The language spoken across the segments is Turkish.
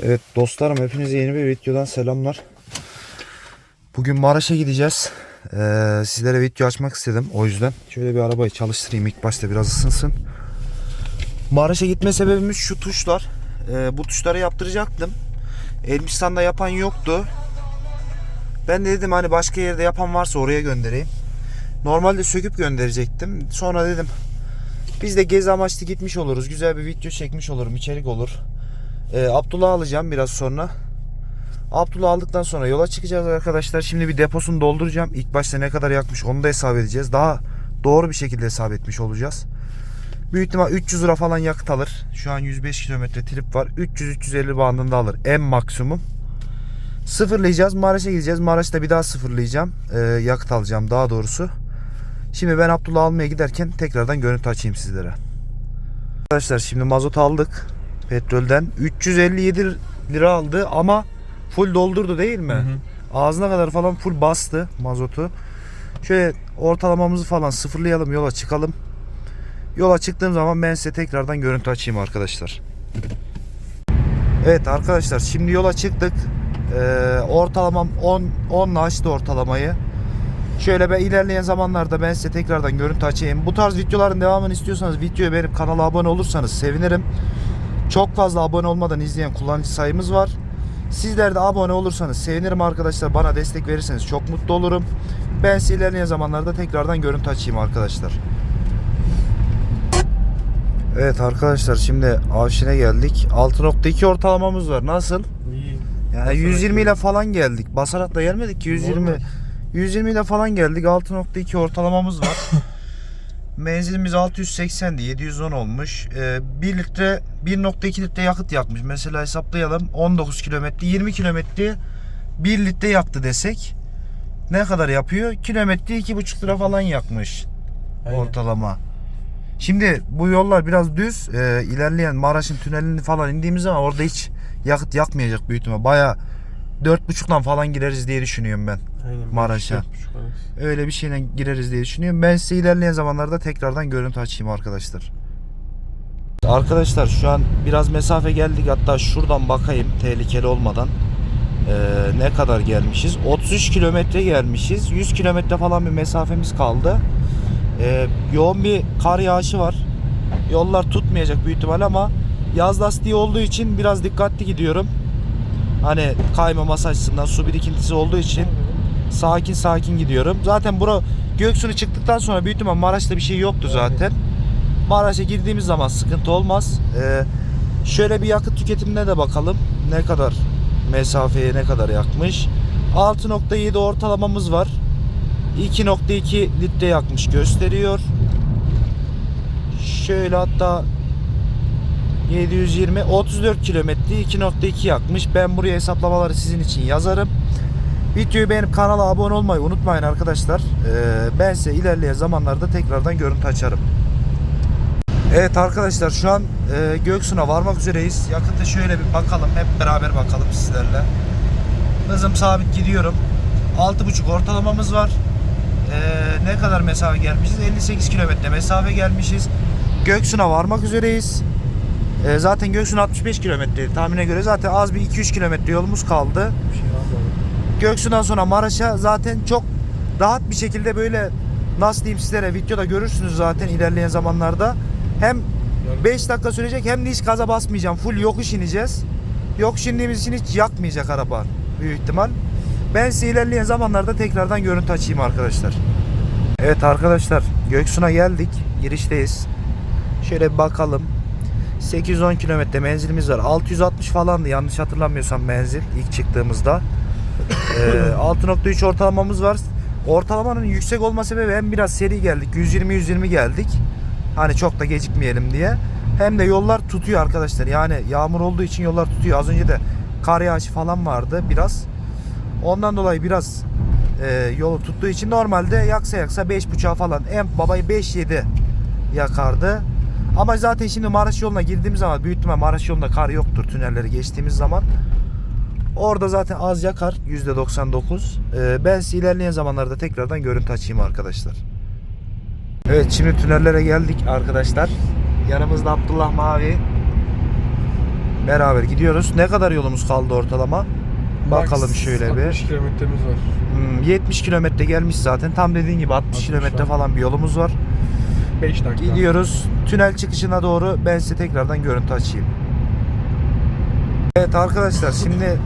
Evet dostlarım hepinize yeni bir videodan selamlar. Bugün Maraş'a gideceğiz. Ee, sizlere video açmak istedim o yüzden. Şöyle bir arabayı çalıştırayım ilk başta biraz ısınsın. Maraş'a gitme sebebimiz şu tuşlar. Ee, bu tuşları yaptıracaktım. Elbistan'da yapan yoktu. Ben de dedim hani başka yerde yapan varsa oraya göndereyim. Normalde söküp gönderecektim. Sonra dedim biz de gezi amaçlı gitmiş oluruz. Güzel bir video çekmiş olurum. içerik olur. Ee, Abdullah alacağım biraz sonra. Abdullah aldıktan sonra yola çıkacağız arkadaşlar. Şimdi bir deposunu dolduracağım. İlk başta ne kadar yakmış onu da hesap edeceğiz. Daha doğru bir şekilde hesap etmiş olacağız. Büyük ihtimal 300 lira falan yakıt alır. Şu an 105 kilometre trip var. 300-350 bandında alır en maksimum. Sıfırlayacağız. Maraş'a gideceğiz. Maraş'ta bir daha sıfırlayacağım. Ee, yakıt alacağım daha doğrusu. Şimdi ben Abdullah almaya giderken tekrardan görüntü açayım sizlere. Arkadaşlar şimdi mazot aldık petrolden. 357 lira aldı ama full doldurdu değil mi? Ağzına kadar falan full bastı mazotu. Şöyle ortalamamızı falan sıfırlayalım yola çıkalım. Yola çıktığım zaman ben size tekrardan görüntü açayım arkadaşlar. Evet arkadaşlar şimdi yola çıktık. Ee, ortalamam 10 10 açtı ortalamayı. Şöyle ben ilerleyen zamanlarda ben size tekrardan görüntü açayım. Bu tarz videoların devamını istiyorsanız videoya benim kanala abone olursanız sevinirim. Çok fazla abone olmadan izleyen kullanıcı sayımız var. Sizler de abone olursanız sevinirim arkadaşlar. Bana destek verirseniz çok mutlu olurum. Ben size ilerleyen zamanlarda tekrardan görüntü açayım arkadaşlar. Evet arkadaşlar şimdi Avşin'e geldik. 6.2 ortalamamız var. Nasıl? İyi. Yani 120 ile falan geldik. Basarak da gelmedik ki 120. Normal. 120 ile falan geldik. 6.2 ortalamamız var. Menzilimiz 680'di. 710 olmuş. Ee, 1 litre 1.2 litre yakıt yakmış. Mesela hesaplayalım. 19 kilometre 20 kilometre 1 litre yaktı desek. Ne kadar yapıyor? Kilometre 2,5 lira falan yakmış Aynen. ortalama. Şimdi bu yollar biraz düz. Ee, ilerleyen Maraş'ın tünelini falan indiğimiz zaman orada hiç yakıt yakmayacak büyük ihtimal. Baya 4.5'dan falan gireriz diye düşünüyorum ben. Aynen. Maraş'a. Öyle bir şeyle gireriz diye düşünüyorum. Ben size ilerleyen zamanlarda tekrardan görüntü açayım arkadaşlar. Arkadaşlar şu an biraz mesafe geldik. Hatta şuradan bakayım tehlikeli olmadan. Ee, ne kadar gelmişiz? 33 kilometre gelmişiz. 100 kilometre falan bir mesafemiz kaldı. Ee, yoğun bir kar yağışı var. Yollar tutmayacak büyük ihtimal ama yaz lastiği olduğu için biraz dikkatli gidiyorum. Hani kaymaması açısından su birikintisi olduğu için sakin sakin gidiyorum. Zaten bura Göksu'nu çıktıktan sonra büyük ihtimal Maraş'ta bir şey yoktu zaten. Maraş'a girdiğimiz zaman sıkıntı olmaz. Ee, şöyle bir yakıt tüketimine de bakalım. Ne kadar mesafeye ne kadar yakmış. 6.7 ortalamamız var. 2.2 litre yakmış gösteriyor. Şöyle hatta 720 34 kilometre 2.2 yakmış. Ben buraya hesaplamaları sizin için yazarım. Videoyu beğenip kanala abone olmayı unutmayın arkadaşlar. Ee, ben size ilerleyen zamanlarda tekrardan görüntü açarım. Evet arkadaşlar şu an e, Göksu'na varmak üzereyiz. Yakıta şöyle bir bakalım. Hep beraber bakalım sizlerle. Hızım sabit gidiyorum. 6.5 ortalamamız var. Ee, ne kadar mesafe gelmişiz? 58 kilometre mesafe gelmişiz. Göksu'na varmak üzereyiz. Ee, zaten Göksu'na 65 kilometre tahmine göre zaten az bir 2-3 kilometre yolumuz kaldı. Şey? Göksu'dan sonra Maraş'a zaten çok rahat bir şekilde böyle nasıl diyeyim sizlere videoda görürsünüz zaten ilerleyen zamanlarda. Hem 5 dakika sürecek hem de hiç gaza basmayacağım. Full yokuş ineceğiz. Yokuş indiğimiz için hiç yakmayacak araba büyük ihtimal. Ben size ilerleyen zamanlarda tekrardan görüntü açayım arkadaşlar. Evet arkadaşlar Göksu'na geldik. Girişteyiz. Şöyle bir bakalım. 810 kilometre menzilimiz var. 660 falandı yanlış hatırlamıyorsam menzil ilk çıktığımızda. Ee, 6.3 ortalamamız var. Ortalamanın yüksek olma sebebi hem biraz seri geldik. 120-120 geldik. Hani çok da gecikmeyelim diye. Hem de yollar tutuyor arkadaşlar. Yani yağmur olduğu için yollar tutuyor. Az önce de kar yağışı falan vardı biraz. Ondan dolayı biraz e, yolu tuttuğu için normalde yaksa yaksa 5.5'a falan en babayı 5-7 yakardı. Ama zaten şimdi Maraş yoluna girdiğimiz zaman büyük ihtimal Maraş yolunda kar yoktur tünelleri geçtiğimiz zaman. Orada zaten az yakar %99. Ee, ben size ilerleyen zamanlarda tekrardan görüntü açayım arkadaşlar. Evet şimdi tünellere geldik arkadaşlar. Yanımızda Abdullah Mavi. beraber gidiyoruz. Ne kadar yolumuz kaldı ortalama? Bakalım Max şöyle bir. 60 kilometremiz var. Hmm, 70 kilometre gelmiş zaten. Tam dediğin gibi 60 60 kilometre falan bir yolumuz var. 5 dakika. Gidiyoruz. Tünel çıkışına doğru ben size tekrardan görüntü açayım. Evet arkadaşlar şimdi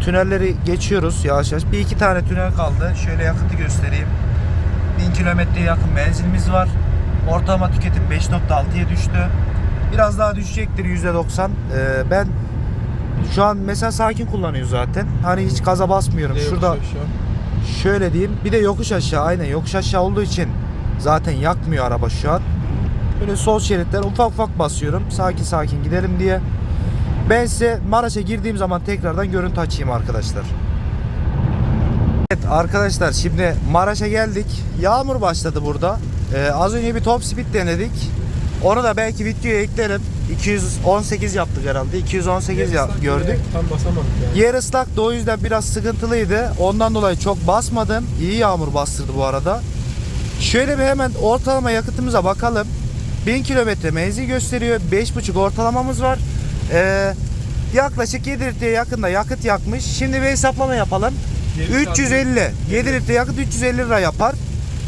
tünelleri geçiyoruz yavaş yavaş. Bir iki tane tünel kaldı. Şöyle yakıtı göstereyim. 1000 kilometreye yakın benzinimiz var. Ortalama tüketim 5.6'ya düştü. Biraz daha düşecektir %90. Ee, ben şu an mesela sakin kullanıyor zaten. Hani hiç gaza basmıyorum. Şurada. Şöyle diyeyim. Bir de yokuş aşağı aynen. Yokuş aşağı olduğu için zaten yakmıyor araba şu an. Böyle sol şeritler ufak ufak basıyorum. Sakin sakin gidelim diye. Ben size Maraş'a girdiğim zaman tekrardan görüntü açayım arkadaşlar. Evet arkadaşlar şimdi Maraş'a geldik. Yağmur başladı burada. Ee, az önce bir top speed denedik. Onu da belki videoya eklerim. 218 yaptık herhalde. 218 ya, gördük. Tam basamadık yani. Yer ıslaktı o yüzden biraz sıkıntılıydı. Ondan dolayı çok basmadım. İyi yağmur bastırdı bu arada. Şöyle bir hemen ortalama yakıtımıza bakalım. 1000 kilometre menzil gösteriyor. 5.5 ortalamamız var. Ee, yaklaşık 7 litreye yakında yakıt yakmış. Şimdi bir hesaplama yapalım. Yedi 350. 7 litre yakıt 350 lira yapar.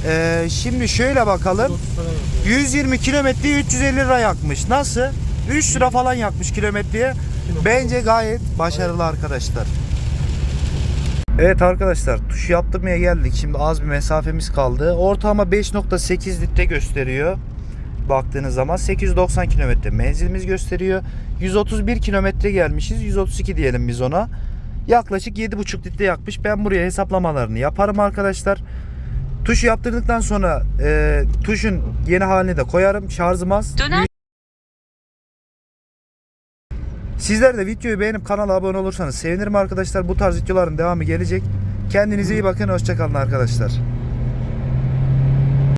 Ee, şimdi şöyle bakalım. 30 falan yapıyor. 120 kilometreyi 350 lira yakmış. Nasıl? 3 lira falan yakmış kilometreye. Bence gayet başarılı arkadaşlar. Evet arkadaşlar tuş yaptırmaya geldik. Şimdi az bir mesafemiz kaldı. Ortalama 5.8 litre gösteriyor. Baktığınız zaman 890 kilometre menzilimiz gösteriyor. 131 kilometre gelmişiz. 132 diyelim biz ona. Yaklaşık 7.5 litre yakmış. Ben buraya hesaplamalarını yaparım arkadaşlar. Tuşu yaptırdıktan sonra e, tuşun yeni halini de koyarım. Şarjım az. Döner Sizler de videoyu beğenip kanala abone olursanız sevinirim arkadaşlar. Bu tarz videoların devamı gelecek. Kendinize iyi bakın. Hoşçakalın arkadaşlar.